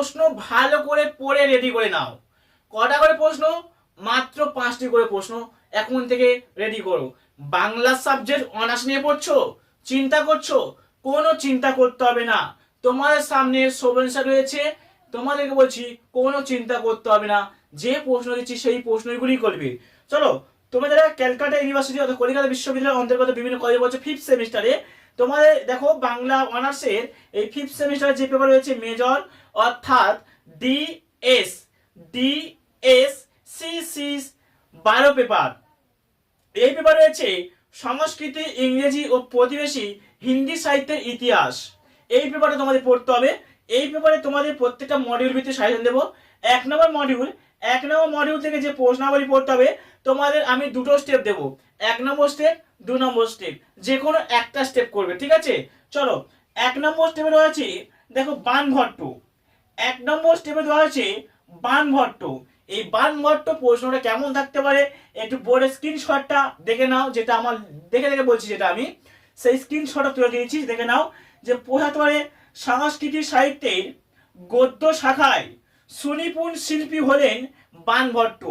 প্রশ্ন ভালো করে পড়ে রেডি করে নাও। কটা করে প্রশ্ন? মাত্র পাঁচটি করে প্রশ্ন এখন থেকে রেডি করো। বাংলা সাবজেক্ট অনার্স নিয়ে পড়ছো? চিন্তা করছ? কোনো চিন্তা করতে হবে না। তোমাদের সামনে সোভেন্সার রয়েছে। তোমাদেরকে বলছি, কোনো চিন্তা করতে হবে না। যে প্রশ্ন দিচ্ছি সেই প্রশ্নগুলি করবে। চলো, তোমরা যারা ক্যালকাটা ইউনিভার্সিটি অর্থাৎ কলকাতা বিশ্ববিদ্যালয়ের অন্তর্গত বিভিন্ন কলেজে বলছে ফিফথ সেমিস্টারে তোমাদের দেখো বাংলা অনার্সের এই ফিফথ সেমিস্টার যে পেপার রয়েছে মেজর অর্থাৎ D S D S C C বারো পেপার এই পেপার রয়েছে সংস্কৃতি, ইংরেজি ও প্রতিবেশী হিন্দি সাহিত্যের ইতিহাস। এই পেপারটা তোমাদের পড়তে হবে। এই পেপারে তোমাদের প্রত্যেকটা মডিউল ভিত্তিক সাজেশন দেবো। এক নম্বর মডিউল এক নম্বর মডিউল থেকে যে প্রশ্নাবলী পড়তে হবে তোমাদের আমি দুটো স্টেপ দেবো। এক নম্বর স্টেপ দু নম্বর স্টেপ যে কোনো একটা স্টেপ করবে, ঠিক আছে? চলো, এক নম্বর স্টেপে রয়েছে দেখো, বানভট্ট। এক নম্বর স্টেপে দেওয়া হয়েছে, বানভট্ট। এই বানভট্ট প্রশ্নটা কেমন থাকতে পারে, একটু বোর্ডের স্ক্রিনশটটা দেখে নাও, যেটা আমার, দেখে দেখে বলছি যেটা আমি। সেই স্ক্রিনশটটা তুলে দিয়েছি, দেখে নাও, যে পোষাতে পারে সংস্কৃতি সাহিত্যের গদ্য শাখায় সুনিপুণ শিল্পী হলেন বানভট্ট।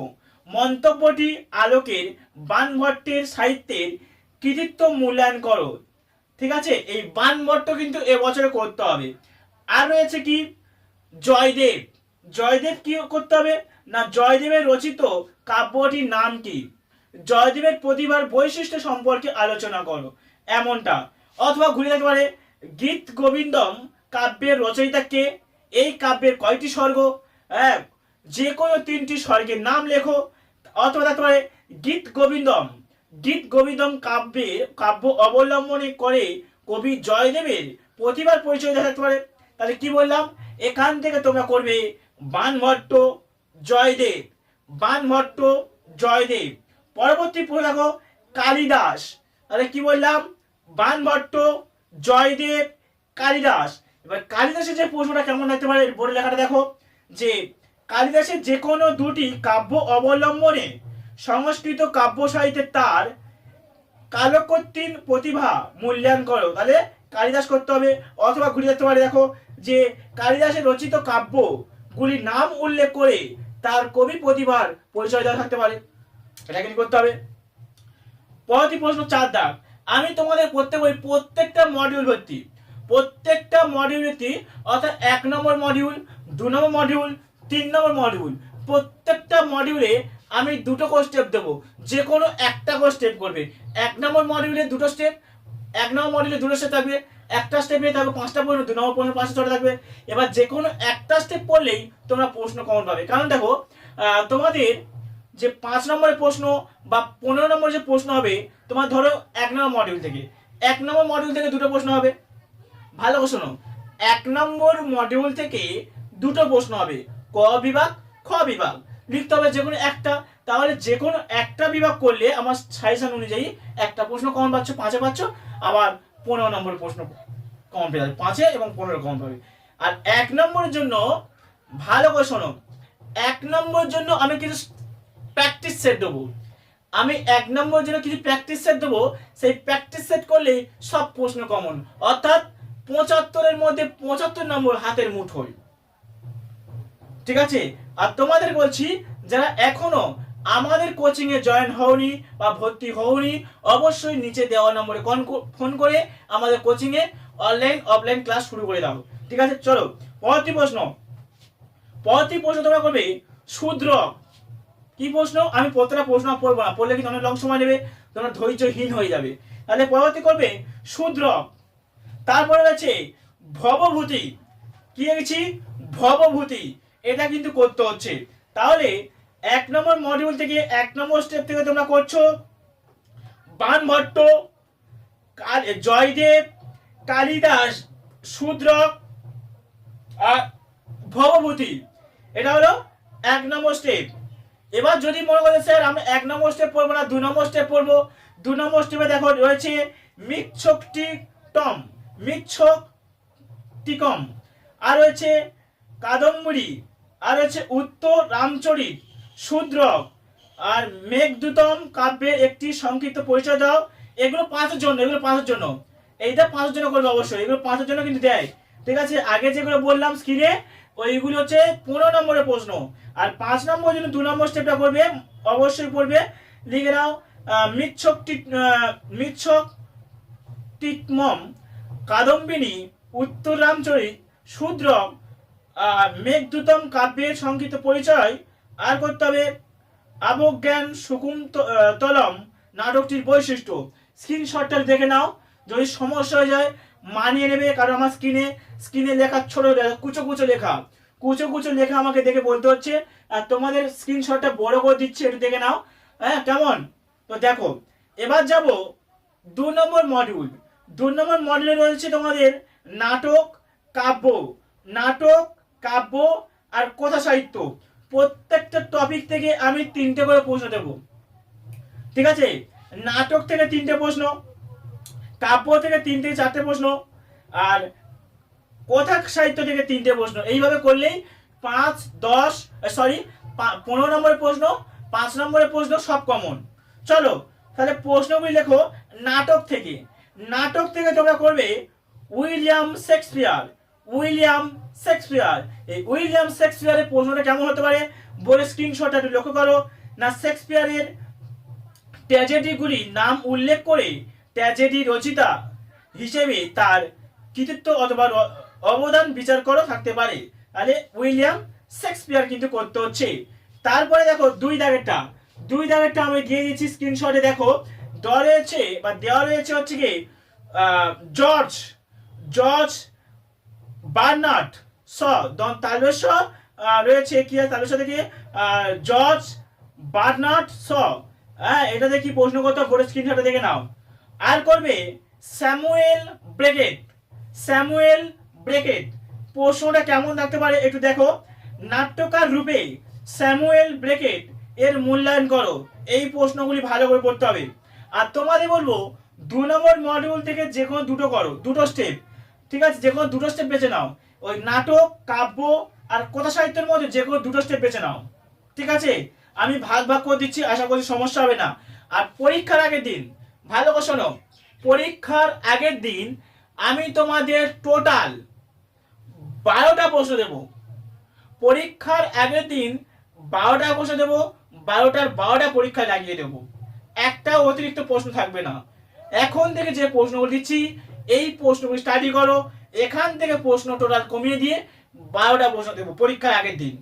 মন্তব্যটি আলোকের বানভট্টের সাহিত্যের কৃতিত্ব মূল্যায়ন করো। ঠিক আছে? এই বানভট্ট কিন্তু এবছরে করতে হবে। আর রয়েছে কি? জয়দেব। জয়দেব কি করতে হবে? না, জয়দেবের রচিত কাব্যটির নাম কি? জয়দেবের প্রতিভার বৈশিষ্ট্য সম্পর্কে আলোচনা করো। এমনটা। অথবা ঘুরে যেতে পারে, গীত গোবিন্দম কাব্যের রচয়িতা কে? এই কাব্যের কয়টি স্বর্গ? হ্যাঁ যে কোনো তিনটি স্বর্গের নাম লেখো। অথবা থাকতে পারে গীত গোবিন্দম। গীত গোবিন্দম কাব্যে, কাব্য অবলম্বনে করে কবি জয়দেবের প্রতিভার পরিচয় দেখা থাকতে পারে তাহলে কি বললাম? এখান থেকে তোমরা করবে, বানভট্ট, জয়দেব। বানভট্ট, জয়দেব। পরবর্তী প্রশ্ন দেখো, কালিদাস। তাহলে কি বললাম? বানভট্ট, জয়দেব, কালিদাস। এবার কালিদাসের যে প্রশ্নটা কেমন থাকতে পারে বোর্ডে লেখাটা দেখো, যে কালিদাসের যে কোনো দুটি কাব্য অবলম্বনে সংস্কৃত কাব্য সাহিত্যে তার কালকর্তীন প্রতিভা মূল্যায়ন করো। তাহলে কালিদাস করতে হবে, অথবা ঘুরে যেতে পারে, দেখো যে কালিদাসের রচিত কাব্যগুলির নাম উল্লেখ করে তার কবি প্রতিভার পরিচয় দেওয়া থাকতে পারে। এটা কিন্তু করতে হবে। পরবর্তী প্রশ্ন চার দাগ। আমি তোমাদের প্রত্যেক ওই প্রত্যেকটা মডিউল ভর্তি। প্রত্যেকটা মডিউল ভর্তি, অর্থাৎ এক নম্বর মডিউল দু নম্বর মডিউল তিন নম্বর মডিউল প্রত্যেকটা মডিউলে আমি দুটো করে স্টেপ দেবো। যে কোনো একটা করে স্টেপ করবে। এক নম্বর মডিউলে দুটো স্টেপ এক নম্বর মডিউলে দুটো স্টেপ থাকবে। একটা স্টেপ থাকবে পাঁচটা পড়বে দু নম্বর পড়বে পাঁচটা ছটা থাকবে। এবার যে কোনো একটা স্টেপ পড়লেই তোমরা প্রশ্ন কমন পাবে। কারণ দেখো তোমাদের যে পাঁচ নম্বরের প্রশ্ন বা পনেরো নম্বরের যে প্রশ্ন হবে, তোমার ধরো এক নম্বর মডিউল থেকে। এক নম্বর মডিউল থেকে দুটো প্রশ্ন হবে। ভালো শোনো। এক নম্বর মডিউল থেকে দুটো প্রশ্ন হবে। ক বিভাগ, খ বিভাগ। লিখতে হবে যে কোনো একটা। তাহলে যে কোনো একটা বিভাগ করলে আমার সাজেশন অনুযায়ী একটা প্রশ্ন কমন পাচ্ছ, পাঁচে পাচ্ছ, আবার পনেরো নম্বর প্রশ্ন কমন পেয়ে যাবে। পাঁচে এবং পনেরো কমন পাবে। আর এক নম্বরের জন্য, ভালো করে শোনো, এক নম্বরের জন্য আমি কিছু প্র্যাকটিস সেট দেবো। আমি এক নম্বরের জন্য কিছু প্র্যাকটিস সেট দেবো। সেই প্র্যাকটিস সেট করলেই সব প্রশ্ন কমন অর্থাৎ পঁচাত্তরের মধ্যে পঁচাত্তর নম্বর হাতের মুঠোয়। ঠিক আছে? আর তোমাদের বলছি, যারা এখনও আমাদের কোচিং এ জয়েন হওনি বা ভর্তি হওনি, অবশ্যই নিচে দেওয়া নম্বরে ফোন করে আমাদের কোচিং এ অনলাইন অফলাইন ক্লাস শুরু করে দাও। ঠিক আছে? চলো, পরবর্তী প্রশ্ন। পরবর্তী প্রশ্ন তোমরা করবে, শূদ্র। কি প্রশ্ন? আমি প্রত্যেকটা প্রশ্ন পড়ব না, পড়লে কিন্তু অনেক লং সময় নেবে, তোমরা ধৈর্যহীন হয়ে যাবে। তাহলে পরবর্তী করবে, শূদ্র। তারপরে রয়েছে ভবভূতি। কি লিখেছি ভবভূতি। এটা কিন্তু করতে হচ্ছে। তাহলে এক নম্বর মডিউল থেকে এক নম্বর স্টেপ থেকে তোমরা করছ, বানভট্ট জয়দেব, কালিদাস শূদ্রক আর ভবভূতি এটা হলো এক নম্বর স্টেপ এবার যদি মনে করেন স্যার আমরা এক নম্বর স্টেপ পড়ব না, দু নম্বর স্টেপ পড়ব, দু নম্বর স্টেপে দেখো রয়েছে মিচ্ছকটি টম মিচ্ছক টিকম আর রয়েছে কাদম্বরী। আর হচ্ছে উত্তর রামচরিত শূদ্রক। আর মেঘদূতম কাব্যের একটি সংক্ষিপ্ত পরিচয় দাও। এগুলো পাঁচের জন্য এগুলো পাঁচের জন্য। এইটা পাঁচের জন্য করবে অবশ্যই এগুলো পাঁচের জন্য কিন্তু দেয়। ঠিক আছে আগে যেগুলো বললাম স্ক্রিনে ওইগুলো হচ্ছে পনেরো নম্বরের প্রশ্ন। আর পাঁচ নম্বর জন্য দু নম্বর স্টেপটা করবে অবশ্যই পড়বে। লিখে নাও মিচ্ছক মিচ্ছক টিকমম কাদম্বিনী উত্তর রামচরিত শূদ্র আহ, মেঘদূতম কাব্যের সংক্ষিপ্ত পরিচয় আর করতে হবে আবজ্ঞান সুকুম ত- তলম নাটকটির বৈশিষ্ট্য। স্ক্রিনশটটা দেখে নাও। যদি সমস্যা হয়ে যায়, মানিয়ে নেবে, কারণ আমার স্ক্রিনে স্ক্রিনে লেখা ছোট, কুচো কুচো লেখা। কুচো কুচো লেখা আমাকে দেখে বলতে হচ্ছে, আর তোমাদের স্ক্রিনশটটা বড় করে দিচ্ছে, একটু দেখে নাও। হ্যাঁ কেমন? তো দেখো, এবার যাব দু নম্বর মডিউল দু নম্বর মডিউলে রয়েছে তোমাদের নাটক, কাব্য। নাটক কাব্য আর কথা সাহিত্য। প্রত্যেকটা টপিক থেকে আমি তিনটে করে প্রশ্ন দেব। ঠিক আছে? নাটক থেকে তিনটে প্রশ্ন, কাব্য থেকে তিন থেকে চারটে প্রশ্ন, আর কথা সাহিত্য থেকে তিনটে প্রশ্ন। এইভাবে করলেই পাঁচ, দশ সরি পনেরো নম্বরের প্রশ্ন, পাঁচ নম্বরের প্রশ্ন সব কমন চলো, তাহলে প্রশ্নগুলি লেখো নাটক থেকে। নাটক থেকে তোমরা করবে উইলিয়াম শেক্সপিয়ার। William Shakespeare. এই উইলিয়াম শেক্সপিয়ারের প্রশ্নটা কেমন হতে পারে? বলে স্ক্রিনশটটা একটু লক্ষ্য করো। না, শেক্সপিয়ারের ট্র্যাজেডিগুলি নাম উল্লেখ করে ট্র্যাজেডি রচিতা হিসেবে তার কৃতিত্ব অথবা অবদান বিচার করো থাকতে পারে। তাহলে উইলিয়াম শেক্সপিয়ার কিন্তু করতে হচ্ছে। তারপরে দেখো, দুই দাগেরটা। দুই দাগেরটা আমি দিয়ে দিচ্ছি স্ক্রিনশটে দেখো, দেওয়া রয়েছে বা দেওয়া রয়েছে হচ্ছে কি জর্জ জর্জ বার্নার্ড, স, দন তালবেশ রয়েছে কি তালবেশ থেকে? George Bernard, Shaw. হ্যাঁ এটা দেখি প্রশ্ন করতে বড় স্ক্রিনশটে দেখে নাও। আর করবে স্যামুয়েল ব্রেকেট স্যামুয়েল ব্রেকেট। প্রশ্নটা কেমন থাকতে পারে একটু দেখো। নাট্যকার রূপে স্যামুয়েল ব্রেকেট এর মূল্যায়ন করো। এই প্রশ্নগুলি ভালো করে পড়তে হবে। আর তোমাদের বলব, দু নম্বর মডিউল থেকে যে কোনো দুটো করো, দুটো স্টেপ ঠিক আছে? যে কোনো দুটো স্টেপ বেছে নাও। ওই নাটক, কাব্য আর কথা সাহিত্যের মধ্যে যে কোনো দুটো স্টেপ বেছে নাও। ঠিক আছে? আমি ভাগ ভাগ করে দিচ্ছি, আশা করছি সমস্যা হবে না। আর পরীক্ষার আগের দিন, ভালো করে শোনো, পরীক্ষার আগের দিন আমি তোমাদের টোটাল বারোটা প্রশ্ন দেব। পরীক্ষার আগের দিন বারোটা প্রশ্ন দেব, বারোটার বারোটা পরীক্ষা লাগিয়ে দেব। একটা অতিরিক্ত প্রশ্ন থাকবে না। এখন থেকে যে প্রশ্নগুলো দিচ্ছি এই প্রশ্নগুলি স্টাডি করো, এখান থেকে প্রশ্ন টোটাল কমিয়ে দিয়ে বারোটা প্রশ্ন দেবো, পরীক্ষার আগের দিন।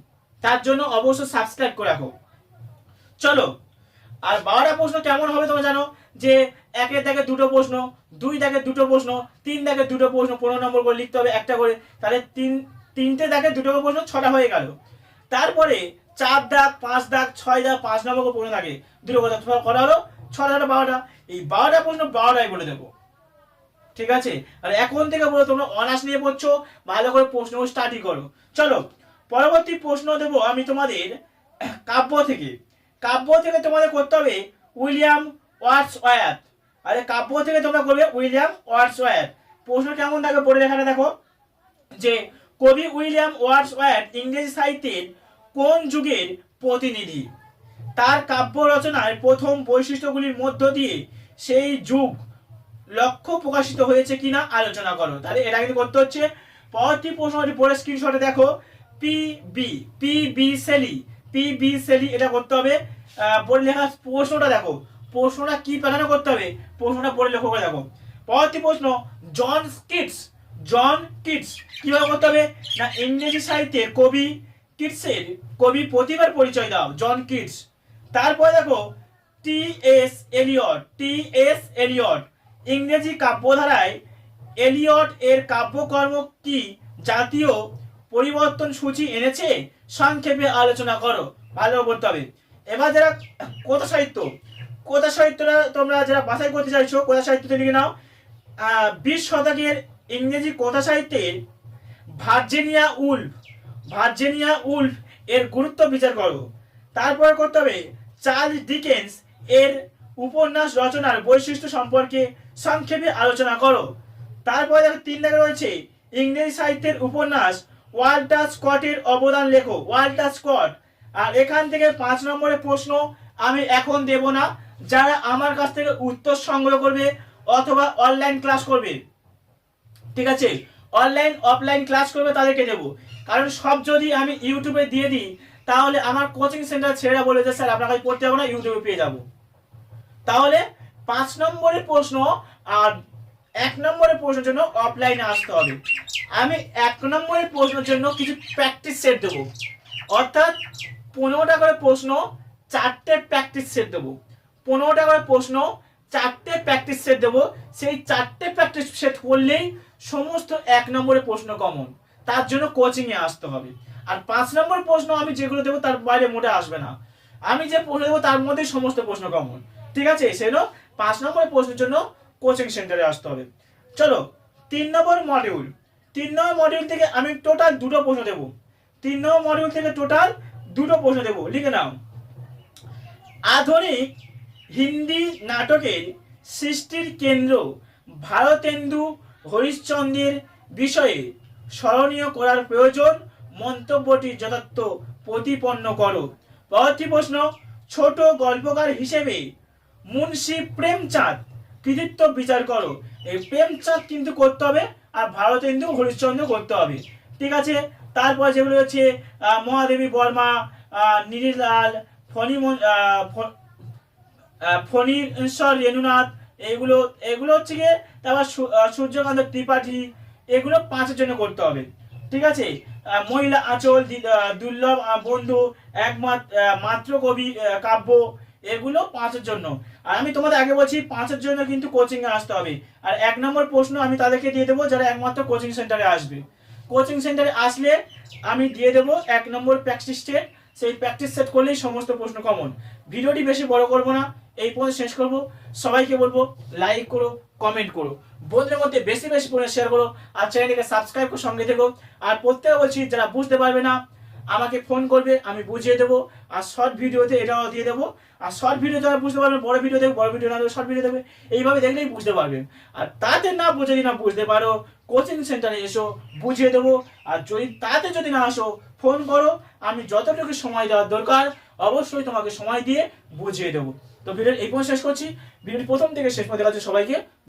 তার জন্য অবশ্যই সাবস্ক্রাইব করে রাখো। চলো, আর বারোটা প্রশ্ন কেমন হবে তোমরা জানো? যে একের দাগে দুটো প্রশ্ন, দুই দাগে দুটো প্রশ্ন, তিন দাগে দুটো প্রশ্ন, পনেরো নম্বর করে লিখতে হবে একটা করে। তাহলে তিন, তিনটে দাগে দুটো প্রশ্ন ছটা হয়ে গেল। তারপরে চার দাগ, পাঁচ দাগ, ছয় দাগ, পাঁচ নম্বর করে থাকে দুটো কথা করা হলো? ছটা বারোটা। এই বারোটা প্রশ্ন বারোটাই বলে দেবো। ঠিক আছে? আর এখন থেকে বলো তোমরা অনার্স নিয়ে পড়ছো, ভালো করে প্রশ্ন স্টাডি করো। চলো, পরবর্তী প্রশ্ন দেবো আমি তোমাদের কাব্য থেকে। কাব্য থেকে তোমাদের করতে হবে উইলিয়াম ওয়ার্ডস ওয়াত আরে কাব্য থেকে তোমরা করবে উইলিয়াম ওয়ার্ডস ওয়ার প্রশ্ন কেমন থাকে পড়ে লেখাটা দেখো। যে কবি উইলিয়াম ওয়ার্ডস ওয়ার ইংরেজি সাহিত্যের কোন যুগের প্রতিনিধি? তার কাব্য রচনায় প্রথম বৈশিষ্ট্যগুলির মধ্য দিয়ে সেই যুগ লক্ষ্য প্রকাশিত হয়েছে কিনা আলোচনা করো। তাহলে এটা কিন্তু করতে হচ্ছে। পরবর্তী প্রশ্নটি পরে স্ক্রিনশটে দেখো। P B P B Shelley P B Shelley এটা করতে হবে। পরে লেখা প্রশ্নটা দেখো। প্রশ্নটা কি প্যাটার্নে করতে হবে? প্রশ্নটা পরে লক্ষ্য করে দেখো। পরবর্তী প্রশ্ন জন কিটস জন কিটস কীভাবে করতে হবে? না, ইংরেজি সাহিত্যে কবি কিটসের কবি প্রতিভার পরিচয় দাও জন কিটস তারপরে দেখো T S Eliot T S Eliot ইংরেজি কাব্যধারায় এলিয়ট এর কাব্যকর্ম কি জাতীয় পরিবর্তন সূচি এনেছে? সংক্ষেপে আলোচনা করো। ভালো করতে হবে। এবার যারা কথা সাহিত্য, কথা সাহিত্যটা তোমরা যারা বাছাই করতে চাইছো, কথা সাহিত্যতে লিখে নাও। বিশ শতকের ইংরেজি কথা সাহিত্যের ভার্জেনিয়া উল্ফ ভার্জেনিয়া উল্ফ এর গুরুত্ব বিচার করো। তারপর করতে হবে, চার্লস ডিকেন্স এর উপন্যাস রচনার বৈশিষ্ট্য সম্পর্কে সংক্ষেপে আলোচনা করো। তারপরে দেখো, তিন দাগে রয়েছে। ইংরেজি সাহিত্যের উপন্যাস ওয়াল্টার স্কটের অবদান লেখো, ওয়াল্টার স্কট। আর এখান থেকে পাঁচ নম্বরের প্রশ্ন, আমি এখন দেব না, যারা আমার কাছ থেকে উত্তর সংগ্রহ করবে অথবা অনলাইন ক্লাস করবে। ঠিক আছে? অনলাইন অফলাইন ক্লাস করবে, তাদেরকে দেবো। কারণ সব যদি আমি ইউটিউবে দিয়ে দিই, তাহলে আমার কোচিং সেন্টার ছেড়ে বলে যে, স্যার, আপনাকে পড়তে হবে না, ইউটিউবে পেয়ে যাব। তাহলে পাঁচ নম্বরের প্রশ্ন আর এক নম্বরের প্রশ্নের জন্য অফলাইনে আসতে হবে। আমি এক নম্বরের প্রশ্নের জন্য কিছু প্র্যাকটিস সেট দেবো। অর্থাৎ পনেরোটা করে প্রশ্ন, চারটে প্র্যাকটিস সেট দেবো। পনেরোটা করে প্রশ্ন, চারটে প্র্যাকটিস সেট দেবো। সেই চারটে প্র্যাকটিস সেট করলেই সমস্ত এক নম্বরের প্রশ্ন কমন তার জন্য কোচিংয়ে আসতে হবে। আর পাঁচ নম্বর প্রশ্ন আমি যেগুলো দেবো তার বাইরে মোটে আসবে না। আমি যে প্রশ্ন দেবো তার মধ্যেই সমস্ত প্রশ্ন কমন ঠিক আছে সেজন্য পাঁচ নম্বর প্রশ্নের জন্য কোচিং সেন্টারে আসতে হবে। চলো, তিন নম্বর মডিউল তিন নম্বর মডিউল থেকে আমি টোটাল দুটো প্রশ্ন দেবো। তিন নম্বর মডিউল থেকে টোটাল দুটো প্রশ্ন দেবো। লিখে নাও। আধুনিক হিন্দি নাটকের সৃষ্টির কেন্দ্র ভারতেন্দু হরিশ্চন্দ্রের বিষয়ে স্মরণীয় করার প্রয়োজন। মন্তব্যটি যথার্থ প্রতিপন্ন করো। পরবর্তী প্রশ্ন, ছোট গল্পকার হিসেবে মুন্সি প্রেমচাঁদ, কৃতিত্ব বিচার করো। এই প্রেমচাঁদ কিন্তু করতে হবে আর ভারতেন্দু হরিশ্চন্দ্র করতে হবে। ঠিক আছে? তারপর যেগুলো হচ্ছে মহাদেবী বর্মা নীলিলাল ফণি ফণীশ্বর রেণুনাথ, এগুলো এগুলো হচ্ছে গিয়ে তারপর সূর্যকান্ত ত্রিপাঠী, এগুলো পাঁচের জন্য করতে হবে। ঠিক আছে? মহিলা আঁচল দুর্লভ বন্ধু একমাত্র মাত্র কবি কাব্য এগুলো পাঁচের জন্য। আর আমি তোমাদের আগে বলছি, পাঁচের জন্য কিন্তু কোচিং এ আসতে হবে। আর এক নম্বর প্রশ্ন আমি তাদেরকে দিয়ে দেবো, যারা একমাত্র কোচিং সেন্টারে আসবে। কোচিং সেন্টারে আসলে আমি দিয়ে দেবো এক নম্বর প্র্যাকটিস সেট সেই প্র্যাকটিস সেট করলেই সমস্ত প্রশ্ন কমন ভিডিওটি বেশি বড় করব না, এই পর্যন্ত শেষ করব। সবাইকে বলব লাইক করো কমেন্ট করো। বন্ধুদের মধ্যে বেশি বেশি করে শেয়ার করো। আর চ্যানেলটিকে সাবস্ক্রাইব করে সঙ্গে থেকো। আর প্রত্যেকে বলছি, যারা বুঝতে পারবে না আমাকে ফোন করবে, আমি বুঝিয়ে দেবো। আর শর্ট ভিডিওতে এটাও দিয়ে দেবো। আর শর্ট ভিডিও যারা বুঝতে পারবেন বড় ভিডিও দেখবে, বড় ভিডিও না দেখবে শর্ট ভিডিও দেবে এইভাবে দেখলেই বুঝতে পারবেন আর তাতে না বুঝে যদি না বুঝতে পারো কোচিং সেন্টারে এসো, বুঝিয়ে দেবো। আর যদি তাতে যদি না আসো ফোন করো। আমি যতটুকু সময় দেওয়ার দরকার, অবশ্যই তোমাকে সময় দিয়ে বুঝিয়ে দেবো। তো ভিডিও এই পর্যন্ত শেষ করছি। ভিডিওটি প্রথম থেকে শেষ পর্যন্ত সবাইকে।